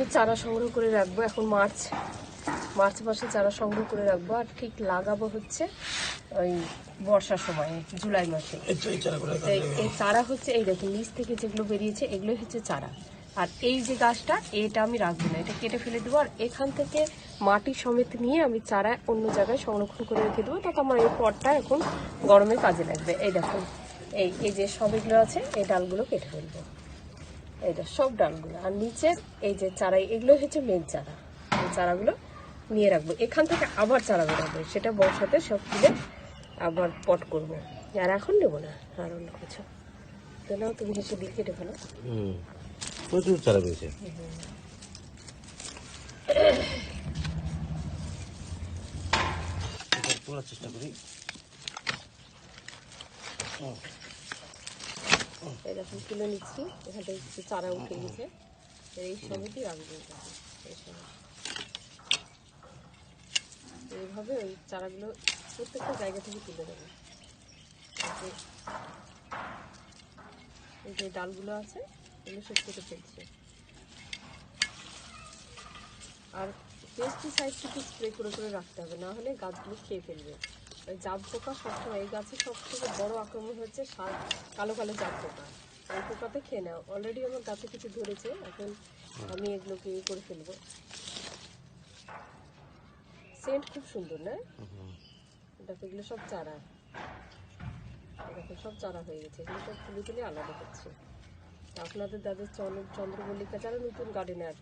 আমি চারা সংগ্রহ করে রাখব। এখন মার্চ মার্চ মাসে চারা সংগ্রহ করে রাখব। আর ঠিক লাগাবো হচ্ছে ওই বর্ষার সময় জুলাই মাসে। এই- এই চারা হচ্ছে এই দেখুন নিচ থেকে যেগুলো বেরিয়েছে এগুলোই হচ্ছে চারা। আর এই যে গাছটা এটা আমি রাখব না। এটা কেটে ফেলে দেবো আর এখান থেকে মাটি সমেত নিয়ে আমি চারা অন্য জায়গায় সংরক্ষণ করে রেখে দেবো। তাতে আমার এই পটটা এখন গরমে কাজে লাগবে। এই দেখুন এই এই যে সব এগুলো আছে এই ডালগুলো কেটে ফেলব। এইটা সব ডালগুলো। আর নিচের এই যে চারা এগুলো হচ্ছে মেন চারা। এই চারাগুলো নিয়ে রাখব। এখান থেকে আবার চারা বেরোবে। সেটা বর্ষাতে সব তুলে আবার পট করব। আর এখন নেব না। আর অন্য কিছু। তো নাও তুমি হেসে দিয়ে কেটে ফেলো। হুম। প্রচুর চারা এটা তোলার চেষ্টা করি। এরকম তুলে নিচ্ছি। এখান থেকে কিছু চারা উঠে গেছে। এই সমেতই রাখব। এইভাবে ওই চারাগুলো প্রত্যেকটা জায়গা থেকে তুলে দেবো। এই যে- ডালগুলো আছে, এগুলো সব কেটে ফেলছি। আর পেস্টিসাইড কিন্তু স্প্রে করে করে রাখতে হবে, না হলে গাছগুলো খেয়ে ফেলবে। জাব পোকা সবসময় এই গাছে সব থেকে বড় আক্রমণ হচ্ছে কালো কালো জাব পোকা। এই পোকাতে খেয়ে নেওয়া অলরেডি আমার গাছে কিছু ধরেছে, এখন আমি এগুলোকে ইয়ে করে ফেলব। সেন্ট খুব সুন্দর, না? দেখো, এগুলো সব চারা। দেখো, সব চারা হয়ে গেছে। এগুলো সব তুলে তুলে আলাদা তা আপনাদের চন্দ্র চন্দ্রমল্লিকা যারা নতুন গার্ডেনার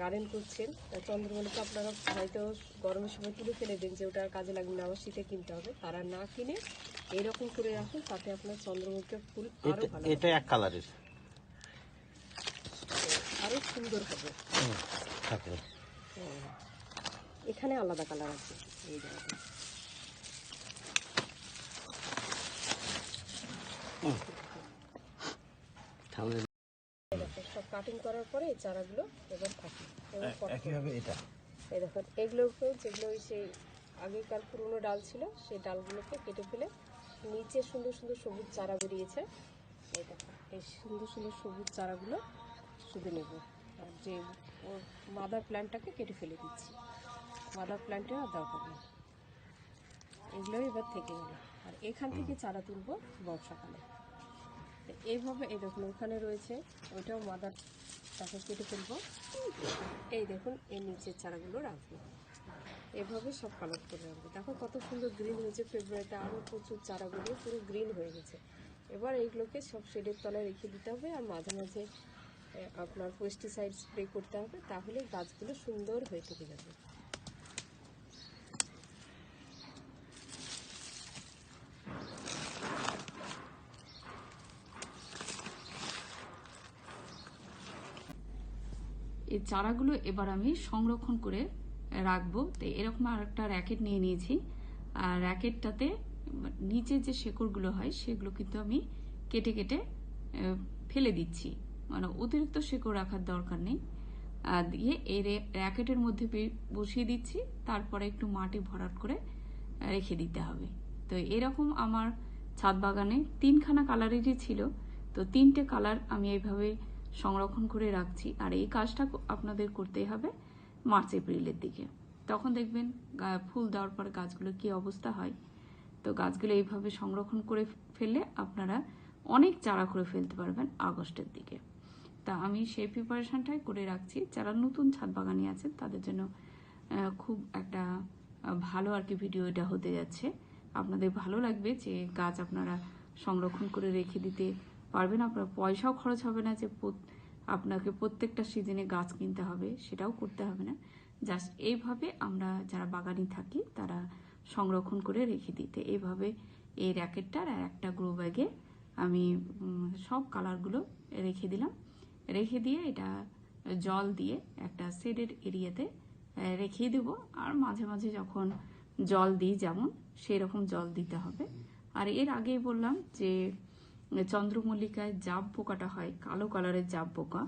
গার্ডেন করছেন। চন্দ্রমল্লিকা আপনারা হয়তো গরমের সময় তুলে ফেলে দেন যে ওটা আর কাজে লাগবে না আবার শীতে কিনতে হবে। তারা না কিনে এরকম করে রাখুন তাতে আপনার চন্দ্রমল্লিকা ফুল এটা ভালো এটা এক কালারের। হবে, আরও সুন্দর হবে। এখানে আলাদা কালার আছে। এই জায়গাটা কাটিং করার পরে এই চারাগুলো এবার থাকে একইভাবে এটা। এই দেখুন এগুলোকে যেগুলো ওই সেই আগেকার পুরনো ডাল ছিল সেই ডালগুলোকে কেটে ফেলে নিচে সুন্দর সুন্দর সবুজ চারা বেরিয়েছে। এই দেখো এই সুন্দর সুন্দর সবুজ চারাগুলো শুধু নেব। আর যে ওর মাদার প্ল্যান্টটাকে কেটে ফেলে দিচ্ছি। মাদার প্ল্যান্টের আর দরকার নেই এগুলো এবার থেকে গেল। আর এখান থেকে চারা তুলবো বর্ষাকালে। এইভাবে এই দেখুন, ওখানে রয়েছে, ওইটাও মাদার তাকে কেটে ফেলব। এই দেখুন এই নিচের চারাগুলো রাখব। এভাবে সব কালেক্ট করে রাখব। দেখো কত সুন্দর গ্রিন হয়েছে ফেব্রুয়ারিতে আরও প্রচুর চারাগুলো, পুরো গ্রিন হয়ে গেছে। এবার এইগুলোকে সব শেডের তলায় রেখে দিতে হবে, আর মাঝে মাঝে আপনার পেস্টিসাইড স্প্রে করতে হবে, তাহলে গাছগুলো সুন্দর হয়ে থেকে যাবে। এই চারাগুলো এবার আমি সংরক্ষণ করে রাখব। তো এরকম আর একটা র্যাকেট নিয়ে নিয়েছি। আর র্যাকেটটাতে নিচে যে শেকড়গুলো হয়, সেগুলো কিন্তু আমি কেটে কেটে ফেলে দিচ্ছি। মানে অতিরিক্ত শেকড় রাখার দরকার নেই। আর দিয়ে এই র্যাকেটের মধ্যে বসিয়ে দিচ্ছি। তারপরে একটু মাটি ভরাট করে রেখে দিতে হবে। তো এরকম আমার ছাদ বাগানে তিনখানা কালারেরই ছিল। তো তিনটে কালার আমি এইভাবে সংরক্ষণ করে রাখছি। আর এই কাজটা আপনাদের করতেই হবে মার্চ, এপ্রিলের দিকে। তখন দেখবেন ফুল দেওয়ার পর গাছগুলোর কি অবস্থা হয়। তো গাছগুলো এইভাবে সংরক্ষণ করে ফেললে আপনারা অনেক চারা করে ফেলতে পারবেন আগস্টের দিকে। তা আমি সেই প্রিপারেশনটাই করে রাখছি। যারা নতুন ছাদ বাগানি আছেন, তাদের জন্য খুব একটা ভালো আর কি ভিডিও এটা হতে যাচ্ছে। আপনাদের ভালো লাগবে যে গাছ আপনারা সংরক্ষণ করে রেখে দিতে পারবেন আপনার পয়সাও খরচ হবে না যে আপনাকে প্রত্যেকটা সিজনে গাছ কিনতে হবে সেটাও করতে হবে না। জাস্ট এইভাবে আমরা যারা বাগানি থাকি তারা সংরক্ষণ করে রেখে দিতে এইভাবে এই র্যাকেটটার আর একটা গ্রো ব্যাগে আমি সব কালারগুলো রেখে দিলাম। রেখে দিয়ে এটা জল দিয়ে একটা শেডের এরিয়াতে আহ, রেখে দেব। আর মাঝে মাঝে যখন জল দিই যেমন সেই রকম জল দিতে হবে। আর এর আগেই বললাম যে চন্দ্রমল্লিকায় জাব পোকাটা হয়, কালো কালারের জাব পোকা।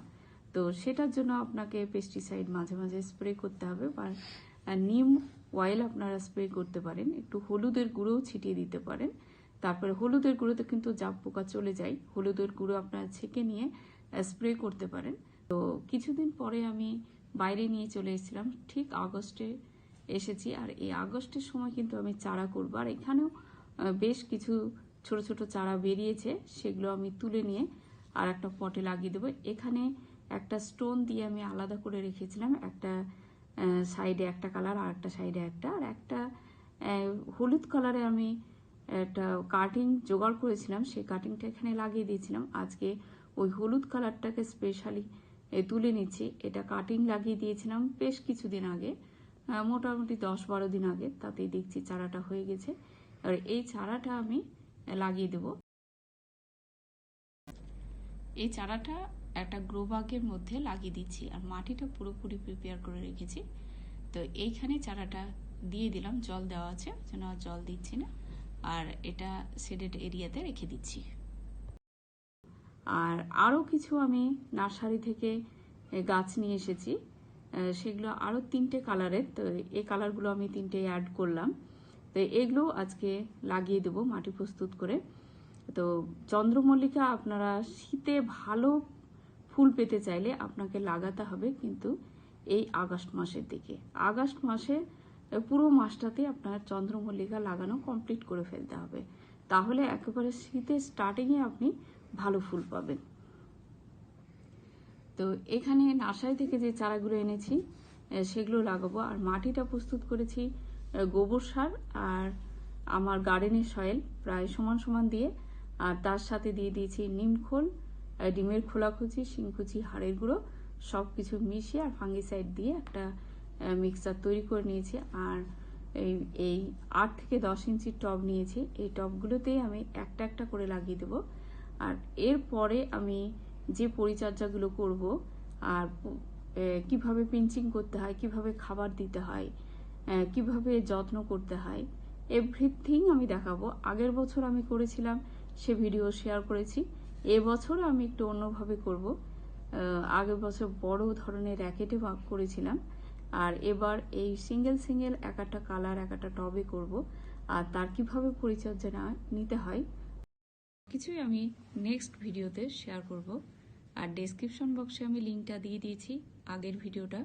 তো সেটার জন্য আপনাকে পেস্টিসাইড মাঝে মাঝে স্প্রে করতে হবে বা নিম অয়েল আপনারা স্প্রে করতে পারেন। একটু হলুদের গুঁড়োও ছিটিয়ে দিতে পারেন। তারপরে হলুদের গুঁড়োতে কিন্তু জাব পোকা চলে যায়। হলুদের গুঁড়ো আপনারা ছেঁকে নিয়ে স্প্রে করতে পারেন। তো কিছুদিন পরে আমি বাইরে নিয়ে চলে এসেছিলাম। ঠিক আগস্টে এসেছি। আর এই আগস্টের সময় কিন্তু আমি চারা করব। আর এখানেও বেশ কিছু ছোট ছোট চারা বেরিয়েছে, সেগুলো আমি তুলে নিয়ে আর একটা পটে লাগিয়ে দেবো। এখানে একটা স্টোন দিয়ে আমি আলাদা করে রেখেছিলাম, একটা সাইডে একটা কালার আর একটা সাইডে একটা। আর একটা হলুদ কালারে আমি একটা কাটিং জোগাড় করেছিলাম, সেই কাটিংটা এখানে লাগিয়ে দিয়েছিলাম। আজকে ওই হলুদ কালারটাকে স্পেশালি তুলে নিচ্ছি। এটা কাটিং লাগিয়ে দিয়েছিলাম বেশ কিছুদিন আগে মোটামুটি দশ বারো দিন আগে। তাতেই দেখছি চারাটা হয়ে গেছে। আর এই চারাটা আমি লাগিয়ে দেব। এই চারাটা একটা গ্রো বাগের মধ্যে লাগিয়ে দিচ্ছি আর মাটিটা পুরোপুরি প্রিপেয়ার করে রেখেছি। তো এইখানে চারাটা দিয়ে দিলাম, জল দেওয়া আছে, যেন জল দিচ্ছি না। আর এটা শেডেড এরিয়াতে রেখে দিচ্ছি। আর আরও কিছু আমি নার্সারি থেকে গাছ নিয়ে এসেছি। সেগুলো আরও তিনটে কালারের তো এই কালারগুলো আমি তিনটে অ্যাড করলাম। তো এগুলো আজকে লাগিয়ে দেবো মাটি প্রস্তুত করে। তো চন্দ্রমল্লিকা আপনারা শীতে ভালো ফুল পেতে চাইলে আপনাকে লাগাতে হবে কিন্তু এই আগস্ট মাসের দিকে। আগস্ট মাসে পুরো মাসটাতে আপনার চন্দ্রমল্লিকা লাগানো কমপ্লিট করে ফেলতে হবে। তাহলে একেবারে শীতের স্টার্টিংয়ে আপনি ভালো ফুল পাবেন। তো এখানে নার্সারি থেকে যে চারাগুলো এনেছি সেগুলো লাগাবো। আর মাটিটা প্রস্তুত করেছি গোবর সার আর আমার গার্ডেনের সয়েল প্রায় সমান সমান দিয়ে, আর তার সাথে দিয়ে দিয়েছি নিমখোল ডিমের খোলাকুচি শিংকুচি হাড়ের গুঁড়ো সব কিছু মিশিয়ে আর ফাঙ্গিসাইড দিয়ে একটা মিক্সার তৈরি করে নিয়েছি। আর এই এই আট থেকে দশ ইঞ্চি টব নিয়েছি। এই টবগুলোতেই আমি একটা একটা করে লাগিয়ে দেবো। আর এরপরে আমি যে পরিচর্যাগুলো করব, আর কীভাবে পিঞ্চিং করতে হয়, কীভাবে খাবার দিতে হয় কীভাবে যত্ন করতে হয় এভরিথিং আমি দেখাবো। আগের বছর আমি করেছিলাম, সে ভিডিও শেয়ার করেছি। এবছর আমি একটু অন্যভাবে করব। আগের বছর বড় ধরনের র্যাকেটে ভাগ করেছিলাম। আর এবার এই সিঙ্গেল সিঙ্গেল এক একটা কালার এক একটা টবে করব। আর তার কীভাবে পরিচর্যা নিতে হয়, কিছুই আমি নেক্সট ভিডিওতে শেয়ার করব। আর ডেসক্রিপশন বক্সে আমি লিঙ্কটা দিয়ে দিয়েছি, আগের ভিডিওটা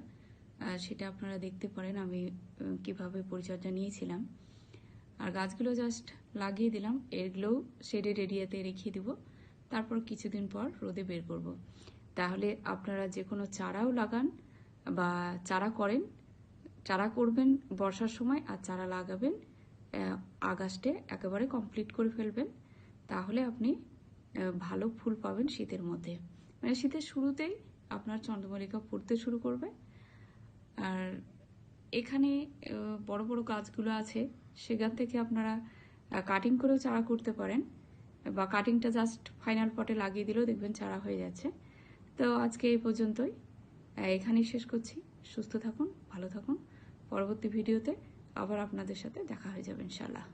সেটা আপনারা দেখতে পারেন। আমি কীভাবে পরিচর্যা নিয়েছিলাম। আর গাছগুলো জাস্ট লাগিয়ে দিলাম। এগুলোও শেডেড এরিয়াতে রেখে দিব। তারপর কিছুদিন পর রোদে বের করব। তাহলে আপনারা যে কোনো চারাও লাগান বা চারা করেন। চারা করবেন বর্ষার সময় আর চারা লাগাবেন আগস্টে একেবারে কমপ্লিট করে ফেলবেন। তাহলে আপনি ভালো ফুল পাবেন শীতের মধ্যে। মানে শীতের শুরুতেই আপনার চন্দ্রমল্লিকা ফুটতে শুরু করবে। আর এখানে বড় বড় গাছগুলো আছে, সেখান থেকে আপনারা কাটিং করেও চারা করতে পারেন। বা কাটিংটা জাস্ট ফাইনাল পটে লাগিয়ে দিলেও দেখবেন চারা হয়ে যাচ্ছে। তো আজকে এই পর্যন্তই। এখানেই শেষ করছি। সুস্থ থাকুন, ভালো থাকুন। পরবর্তী ভিডিওতে আবার আপনাদের সাথে দেখা হয়ে যাবে ইনশাল্লাহ